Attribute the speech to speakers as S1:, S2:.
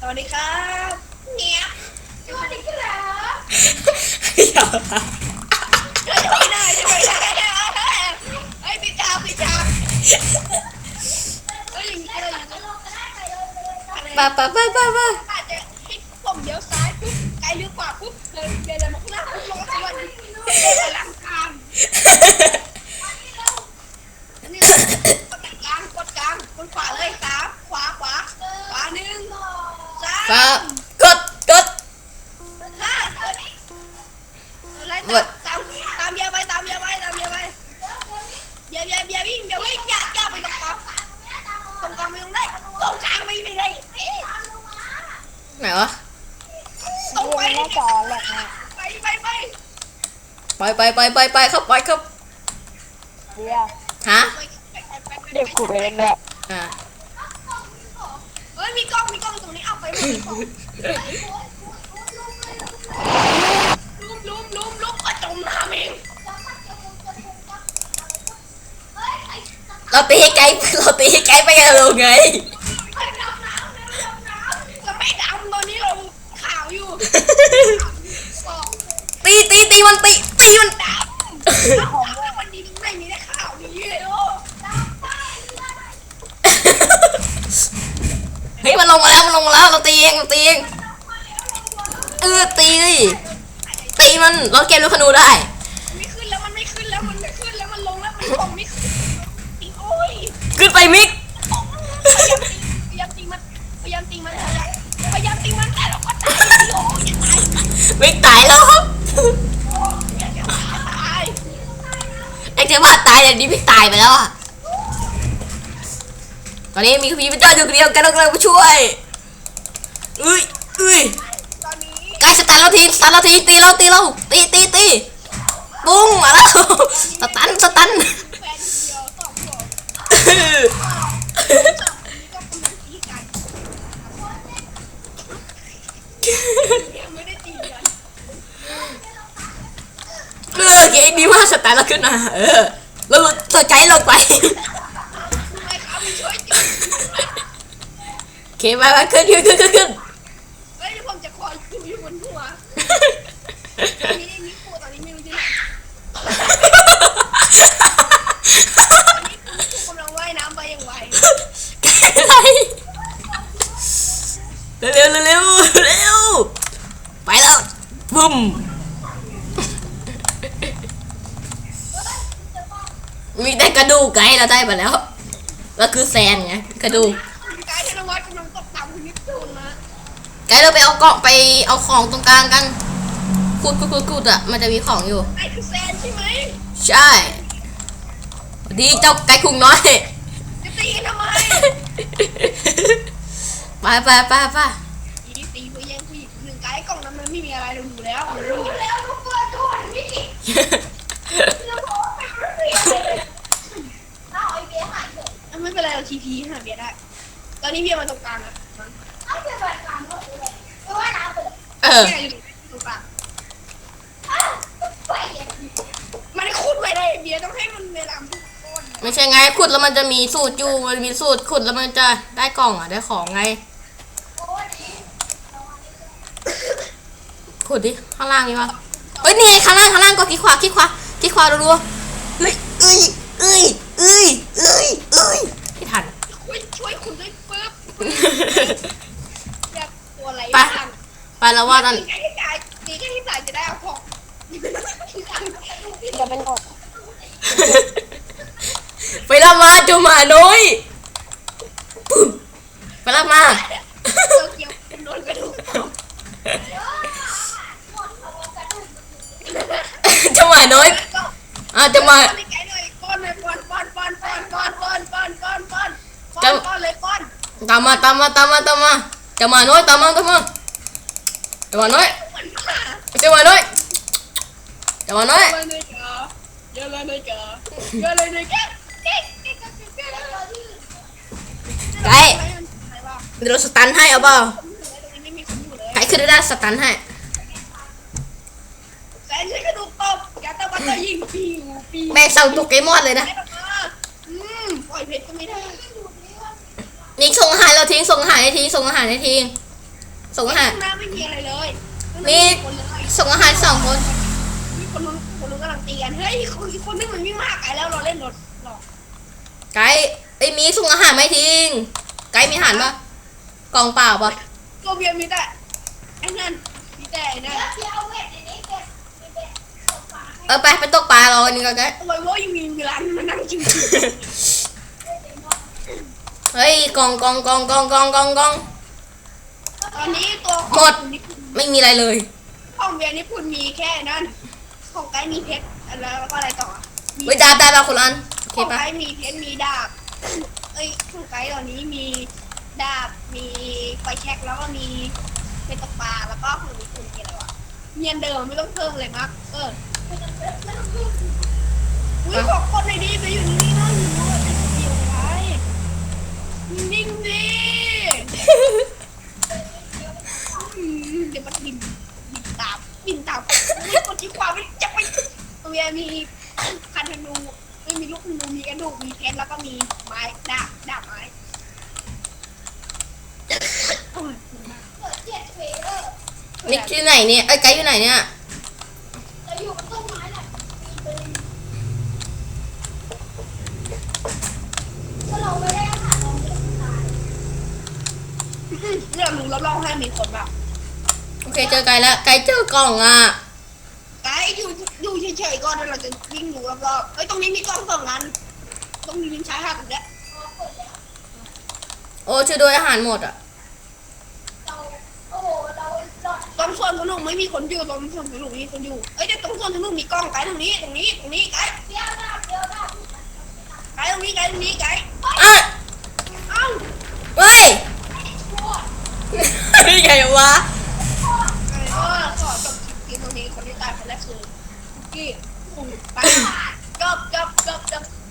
S1: สวัสดีครับเนี้ยสวัสดีครับ
S2: อย่า
S1: ช่วยไม่ได้ช่วยไม่ได้ไอ้ยพี่ชาพี่ชาเอ้ยอย่างนี้อะไรอย่างนี้
S2: ไปไปไปไปไป
S1: อาจจะให้ผมเลี้ยวซ้ายปุ๊บไกลเลี้ยวขวาปุ๊บเดินเดินมาข้างหน้าปุ๊บลงสวัสดีเดินหลังทางอันนี้กดกลางกดกลางกดขวาเลยสามขวาขวาขวาหนึ่ง สา
S2: ก็
S1: ม
S2: กดกด
S1: ห้าอะไรตามตามตามเบียร์ไปตามเบียร์ไปตามเบียร์ไปเบียร์เบียร์เบียร์วิ่งเบียร์วิ่งอย่าอย่าไปตรงกลางตรงกลางไม่ต้องได้ตรงกลางไม่ไม่ได้
S2: ไหนวะ
S1: ตรงไป
S3: หน้าจอแหลกนะ
S1: ไปไปไป
S2: ไปไปไปไปไปครับไปครับ
S3: เดี๋ยว
S2: ฮะ
S3: เด็กกูเองแหละ
S2: อ่า
S1: เฮ้ย มีกล้องมีกล้องตรงนี้เอาไปหมดเลยกล้องลุมลุมลุมลุมก็จมน้ำเอง
S2: เราตีให้ไกลเราตีให้ไกลไปกันลงไง
S1: จะไม่ดำตอนนี้เราขาวอยู่
S2: ตีตีตีมันตีตีมัน
S1: ดำของวันนี้ไม่มีได้ข่าวดีเลยโอ้
S2: เฮ้ยมันลงมาแล้วมันลงมาแล้วเราตีเองเราตีเองเออตีดิตีมันเราเกมลูกขนูได้
S1: ไม่ขึ้นแล้วมันไม่ขึ้นแล้วมันไม่ขึ้นแล้วมันลงแล้วมันลงไม่ขึ้นตีโอ้ย
S2: ขึ้นไปมิก
S1: พยายามตีมันพยายามตีมันพยายามตีมันแต่เราก็ตายโอ้ยตาย
S2: มิกตายแล้วครับ
S1: ตาย
S2: ไอ้เจ้าว่าตายแต่นี่มิกตายไปแล้วอะ อนนี้มีพี่พีเจ้าอยู่คนเดียวแกต้องกำลังมาช่วยอุ้ยอุ้ยใกล้สตันเราทีสตันเราทีตีเราตีเราตีตีตีปุ้งมาแล้วสตันสตัน
S1: เออเกมดี
S2: มากสตันเราขึ้นมาเออเราวเรา
S1: ใจเราไป
S2: โอเคไปไปขึ้นขึ้นขึ้นขึ้นขึ้น
S1: เฮ้ยเดี๋ยวผมจะคอยดูอยู่บนหัวตอนนี้นี่ครูตอนนี้ไม่รู้ที่ไหนตอนนี้ครูกำลังว่ายน้ำไปอย่างไว
S2: เร็วเร็วเร็วเร็วเร็วไปแล้วบุ้มมีแต่กระดูกไกด์เราได้มาแล้ว แล้วคือแซนไงกระดูก
S1: กายธนวัฒน์กำลังตกต่ำคุณนิพนธ์นะ
S2: ไกด์เราไปเอาเกาะไปเอาของตรงกลางกันขุดขุดขุดขุดอะมันจะมีของอยู่
S1: ไอ้คือแซนใช่ไหม
S2: ใช่ดีเจ้าไก่คุงน้อย
S1: จะตีกันทำไม
S2: ไปไปไปไป
S1: ตีตีผู้แย่งผู้หญิงหนึ่งไกด์กล่องนั้นมันไม่มีอะไรเราดูแล้วมันรู้อยู่แล้วทุกคนทุกคนไม่ติดไม่เป็นไรเราทีพีหาเบียร์ได้ ต อนนี้เบียร์มาตรงกลางอะ
S2: เออ
S1: เบียร์อยู่ตรงกลางมันขุดไว้เลยเบียร์ต้องให้มันเวลาทุกคน
S2: ไม่ใช่ไงขุดแล้วมันจะมีสูตรอยู่มันมีสูตรขุดแล้วมันจะได้กล่องอะได้ของไงขุดดิข้างล่างมีปะเฮ้ยนี่ไงข้างล่างข้างล่างก็คลิกขวาคลิกขวาคลิกขวารัวๆเฮ้ยเอ้ยเอ้ยเอ้ยเอ้ยเอ้ยไม่ทัน
S1: ช่วยช่วยคุณด้วยปึ๊บ อยากตัวอะไร
S2: ไปไปแล้วว่าตอน
S1: ตีแค่ให้ตายตีแค่ให้ตายจะได้เอาของ
S3: จะเป็นอด
S2: ไปรับมาเจ้าหมาน้อยปึ๊บไปรับมา
S1: เราเกี่ยวโดนกระดูก
S2: เจ้าหมาน้อยอะเจ้าหมา ตามมาตามมาตามมาตามมาเจ้าหมาน้อยตามมาตามมาเจ้าหมาน้อย
S1: เหมือนหมา
S2: เจ้าหมาน้อยเจ้าหมาน้อย
S1: เยอะเลยเกอเยอะเลยเกอเยอะเลยเกอเก๊กเก๊กเก๊กเก๊ก
S2: ไก่เดี๋ยวเราสตันให้เอาเปล่า
S1: ไม่มีคนอยู่เลย
S2: ไก่ขึ้นได้สตันให้
S1: แฟนใช้กระดูกตบอย่าตะวันตะยิงปิวปิว
S2: แม่งสั่งโปเกมอนเลยนะ
S1: ได้แบบว่าอืมปล่อยเพชรก็ไม่ได้
S2: นี่ส่งอาหารเรา ทิ้งส่งอาหารให้ทิ้งส่งอาหารให้ทิ้ง
S1: ไส่
S2: งอาหาร
S1: ข้างหน้าไม่มีอะไรเลย
S2: มี
S1: คนเลย
S2: ส่งอาหารสองคน
S1: มีคนนู้นคนนู้นกำลังตีกันเฮ้ยคนอีกคนนึงมันวิ่งมากไกลแล้วเราเล่นรถหรอ
S2: ไกด์ไอ้ยมีส่งอาหารไหมทิ้งไกด์มีอาหารปะกล่องเปล่าปะ
S1: ตัวเบียร์มีแต่ไอ้นั่นมีแต่ไอ้นั่น
S2: เออไปไปตกปลารอกันดีกว่าไกด์
S1: โอ้ยโว้ยมีเวลามานั่งกิน
S2: เฮ้ยกล่องกล่องกล่องกล่องกล่องกล่องกล่อง
S1: ตอนนี้ตัว
S2: หมดไม่มีอะไรเลย
S1: ของเบียร์นี่คุณมีแค่นั้น ของไกด์มีเพชรแล้วก็อะไรต่อมี
S2: เฮ้ยดาบดาบดาบคนละอันโอเค
S1: ของ
S2: ปะ
S1: ไกด์มีเพชรมีดาบ เอ้ยของไกด์ตอนนี้มีดาบมีไฟแช็กแล้วก็มีเป็นตกปลาแล้วก็ของนี้คุณมีอะไรวะเงียนเดิมไม่ต้องเพิ่มเลยมั้งเอออุ้ยขอบคนในดีไปอยู่นี่นั่นอยู่เดียวไว้นิ่งดิอืม เดี๋ยวมันบินบินตามบินตามอุ้ยคนที่ควาไม่จะไปตัวเมียมีคันธนูไม่มีลูกธนูมีกระดูกมีเพชรแล้วก็มีไม้ดาบดาบไม้โอ้ย
S2: นิกอยู่ไหนเนี่ยไอ้ไกด์อยู่ไหนเนี่ย
S1: เรื่องหนูรับรองให้มีคนแบบ
S2: โอเคเจอไกด์แล้วไกด์เจอกล่องอะ
S1: ไกด์อยู่อยู่เฉยๆก่อนแล้วเราจะวิ่งดูรอบๆเอ้ยตรงนี้มีกล้องสองอันตรงนี้มีชายหาดตรงเนี้ย
S2: โอ้ช่วยด้วยอาหารหมดอะ
S1: ตรงส่วนสนุกไม่มีคนอยู่ตรงส่วนสนุกมีคนอยู่เอ้ยแต่ตรงส่วนสนุกมีกล้องไกด์ตรงนี้ตรงนี้ตรงนี้ไกด์ไกด์ตรงนี้ไกด์ตรงนี้ไกด์
S2: อะ
S1: เอ้า
S2: เฮ้ย นี่ ไงวะ
S1: ไอ้ก็ขอจบคลิปตรงนี้คนที่ตายคนแรกคือคุกกี้คุงไปจบจบ